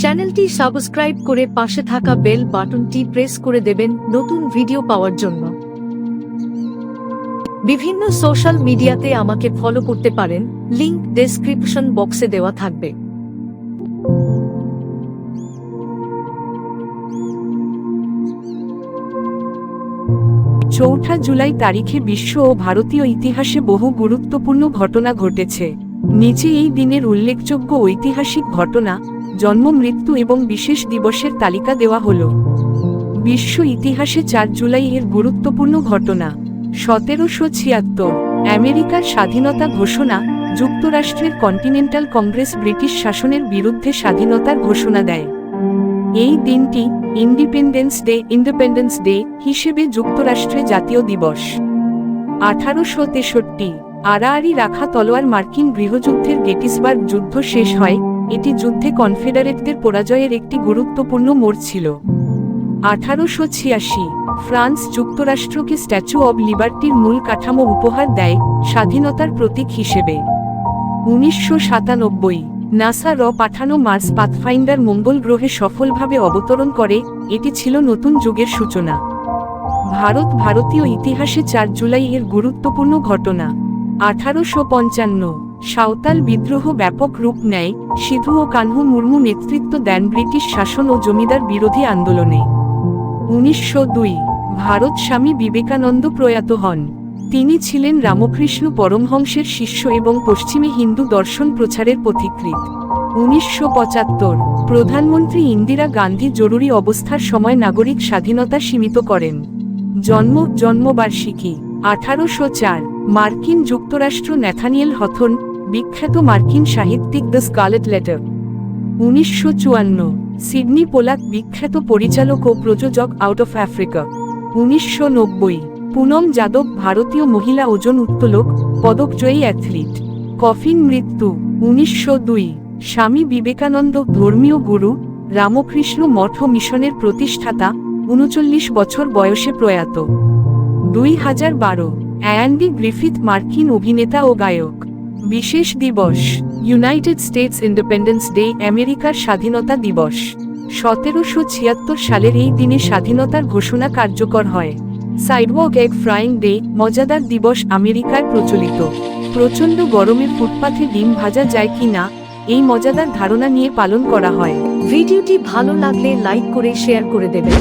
চ্যানেলটি সাবস্ক্রাইব করে পাশে থাকা বেল বাটনটি প্রেস করে দেবেন নতুন ভিডিও পাওয়ার জন্য। বিভিন্ন সোশ্যাল মিডিয়াতে আমাকে ফলো করতে পারেন, লিংক ডেসক্রিপশন বক্সে দেওয়া থাকবে। চৌঠা জুলাই তারিখে বিশ্ব ও ভারতীয় ইতিহাসে বহু গুরুত্বপূর্ণ ঘটনা ঘটেছে। নিচে এই দিনের উল্লেখযোগ্য ঐতিহাসিক ঘটনা জন্ম, মৃত্যু এবং বিশেষ দিবসের তালিকা দেওয়া হল। বিশ্ব ইতিহাসে চার জুলাই এর গুরুত্বপূর্ণ ঘটনা। সতেরোশো ছিয়াত্তর, আমেরিকার স্বাধীনতা ঘোষণা, যুক্তরাষ্ট্রের কন্টিনেন্টাল কংগ্রেস ব্রিটিশ শাসনের বিরুদ্ধে স্বাধীনতার ঘোষণা দেয়। এই দিনটি ইন্ডিপেন্ডেন্স ডে ইন্ডিপেন্ডেন্স ডে হিসেবে যুক্তরাষ্ট্রে জাতীয় দিবস। আঠারোশো তেষট্টি আড়াআড়ি রাখা তলোয়ার মার্কিন গৃহযুদ্ধের গেটিসবার্গ যুদ্ধ শেষ হয় এটি যুদ্ধে কনফেডারেটদের পরাজয়ের একটি গুরুত্বপূর্ণ মোড় ছিল। আঠারোশো ছিয়াশি, ফ্রান্স যুক্তরাষ্ট্রকে স্ট্যাচু অব লিবার্টির মূল কাঠামো উপহার দেয় স্বাধীনতার প্রতীক হিসেবে। উনিশশো সাতানব্বই, নাসা র পাঠানো মার্স পাথফাইন্ডার মঙ্গল গ্রহে সফলভাবে অবতরণ করে, এটি ছিল নতুন যুগের সূচনা। ভারত ভারতীয় ইতিহাসে চার জুলাই এর গুরুত্বপূর্ণ ঘটনা। আঠারোশো পঞ্চান্ন সাঁওতাল বিদ্রোহ ব্যাপক রূপ নেয় সিধু ও কানহু মুর্মু নেতৃত্ব দেন ব্রিটিশ শাসন ও জমিদার বিরোধী আন্দোলনে। উনিশশো দুই, ভারত স্বামী বিবেকানন্দ প্রয়াত হন। তিনি ছিলেন রামকৃষ্ণ পরমহংসের শিষ্য এবং পশ্চিমে হিন্দু দর্শন প্রচারের পথিকৃৎ। উনিশশো পঁচাত্তর, প্রধানমন্ত্রী ইন্দিরা গান্ধী জরুরি অবস্থার সময় নাগরিক স্বাধীনতা সীমিত করেন। জন্ম, জন্মবার্ষিকী, আঠারোশো চার, মার্কিন যুক্তরাষ্ট্র ন্যাথানিয়েল হথন বিখ্যাত মার্কিন সাহিত্যিক দ্য স্কালেট লেটার। উনিশশো চুয়ান্ন, সিডনি পোলাক বিখ্যাত পরিচালক ও প্রযোজক আউট অফ আফ্রিকা। উনিশশো নব্বই, পুনম যাদব ভারতীয় মহিলা ওজন উত্তোলক, পদকজয়ী অ্যাথলিট। কফিন মৃত্যু। উনিশশো দুই, স্বামী বিবেকানন্দ ধর্মীয় গুরু, রামকৃষ্ণ মঠ মিশনের প্রতিষ্ঠাতা, উনচল্লিশ বছর বয়সে প্রয়াত। দুই হাজার বারো, অ্যান্ডি গ্রিফিথ মার্কিন অভিনেতা ও গায়ক। বিশেষ দিবস ইউনাইটেড স্টেটস ইন্ডিপেন্ডেন্স ডে আমেরিকার স্বাধীনতা দিবস। সতেরোশো ছিয়াত্তর সালের এই দিনে স্বাধীনতার ঘোষণা কার্যকর হয়। সাইডওয়াক এগ ফ্রাইং ডে মজাদার দিবস আমেরিকায় প্রচলিত। প্রচণ্ড গরমে ফুটপাথে ডিম ভাজা যায় কি না, এই মজাদার ধারণা নিয়ে পালন করা হয়। ভিডিওটি ভালো লাগলে লাইক করে শেয়ার করে দেবেন।